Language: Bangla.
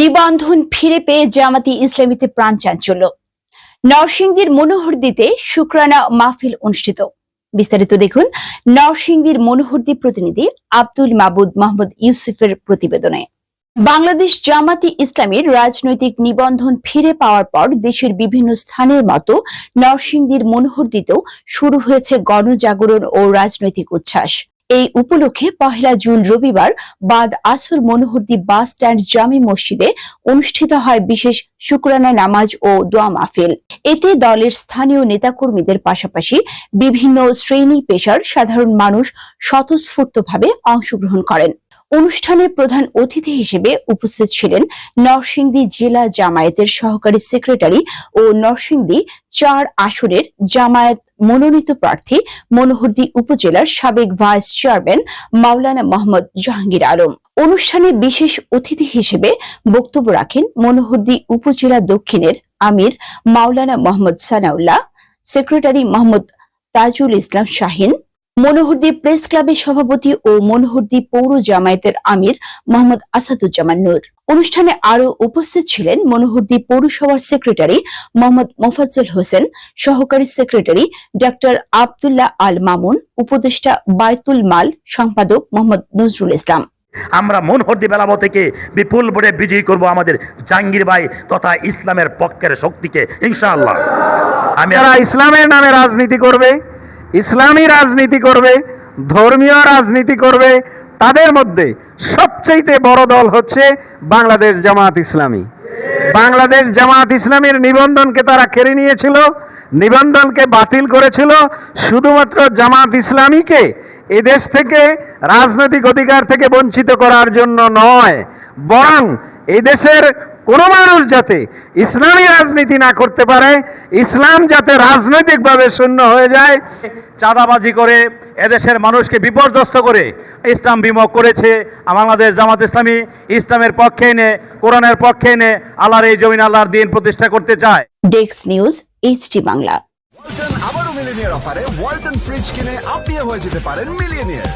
নিবন্ধন ফিরে পেয়ে জামাতি ইসলামীতে প্রাণ চাঞ্চল্য। নরসিংদীর মনোহরদিতে শুক্রানা মাহফিল অনুষ্ঠিত। বিস্তারিত দেখুন নরসিংদীর মনোহরদি প্রতিনিধি আব্দুল মাবুদ মোহাম্মদ ইউসুফের প্রতিবেদনে। বাংলাদেশ জামাতি ইসলামীর রাজনৈতিক নিবন্ধন ফিরে পাওয়ার পর দেশের বিভিন্ন স্থানের মতো নরসিংদীর মনোহরদিতেও শুরু হয়েছে গণজাগরণ ও রাজনৈতিক উচ্ছ্বাস। এই উপলক্ষে পহেলা জুন রবিবার বাদ আসর মনোহরদি বাস স্ট্যান্ড জামি মসজিদে অনুষ্ঠিত হয় বিশেষ শুক্রানা নামাজ ও দোয়া মাহফিল। এতে দলের স্থানীয় নেতাকর্মীদের পাশাপাশি বিভিন্ন শ্রেণি পেশার সাধারণ মানুষ স্বতঃস্ফূর্তভাবে অংশগ্রহণ করেন। অনুষ্ঠানে প্রধান অতিথি হিসেবে উপস্থিত ছিলেন নরসিংদী জেলা জামায়াতের সহকারী সেক্রেটারি ও নরসিংদী চার আসনের জামায়াত মনোনীত প্রার্থী মনোহরদী উপজেলার সাবেক ভাইস চেয়ারম্যান মাওলানা মোহাম্মদ জাহাঙ্গীর আলম। অনুষ্ঠানে বিশেষ অতিথি হিসেবে বক্তব্য রাখেন মনোহরদী উপজেলা দক্ষিণের আমির মাওলানা মোহাম্মদ সানাউল্লাহ, সেক্রেটারি মোহাম্মদ তাজুল ইসলাম শাহিন মনোহরদী প্রেস ক্লাবের সভাপতি ও মনোহরদী পৌর জামায়াতের আমির মোহাম্মদ আসাদুজ্জামান নূর। অনুষ্ঠানে আরও উপস্থিত ছিলেন মনোহরদী পৌরসভার সেক্রেটারি মোহাম্মদ মোফাজ্জল হোসেন সহকারী সেক্রেটারি ডক্টর আবদুল্লাহ আল মামুন উপদেষ্টা বায়তুল মাল সম্পাদক মোহাম্মদ নজরুল ইসলাম। আমরা মনহরদি বেলাব থেকে বিপুল ভোটে বিজয়ী করব আমাদের জাহাঙ্গীর ভাই তথা ইসলামের পক্ষের শক্তিকে ইনশাআল্লাহ। আমি ইসলামের নামে রাজনীতি করবে ইসলামী রাজনীতি করবে, ধর্মীয় রাজনীতি করবে, তাদের মধ্যে সবচাইতে বড় দল হচ্ছে বাংলাদেশ জামাত ইসলামী। বাংলাদেশ জামাত ইসলামীর নিবন্ধনকে তারা কেড়ে নিয়েছিল, নিবন্ধনকে বাতিল করেছিল, শুধুমাত্র জামাত ইসলামীকে এদেশ থেকে রাজনৈতিক অধিকার থেকে বঞ্চিত করার জন্য নয়, বরং এই দেশের কোনো মানুষ যাতে ইসলামী রাজনীতি না করতে পারে ইসলাম যাতে রাজনৈতিকভাবে শূন্য হয়ে যায় চাঁদাবাজি করে এদেশের মানুষকে বিপর্যস্ত করে ইসলাম বিমুখ করেছে বাংলাদেশ জামাত ইসলামী ইসলামের পক্ষে এনে কোরআনের পক্ষে এনে আল্লাহর এই জমিন আল্লাহর দিন প্রতিষ্ঠা করতে চায়। ডেক্স নিউজ এইচডি বাংলা ওয়ালটন আবারও মিলিনিয়ার অফারে ওয়ালটন ফ্রিজ কিনে আপনিও হয়ে যেতে পারেন মিলিয়নিয়ার।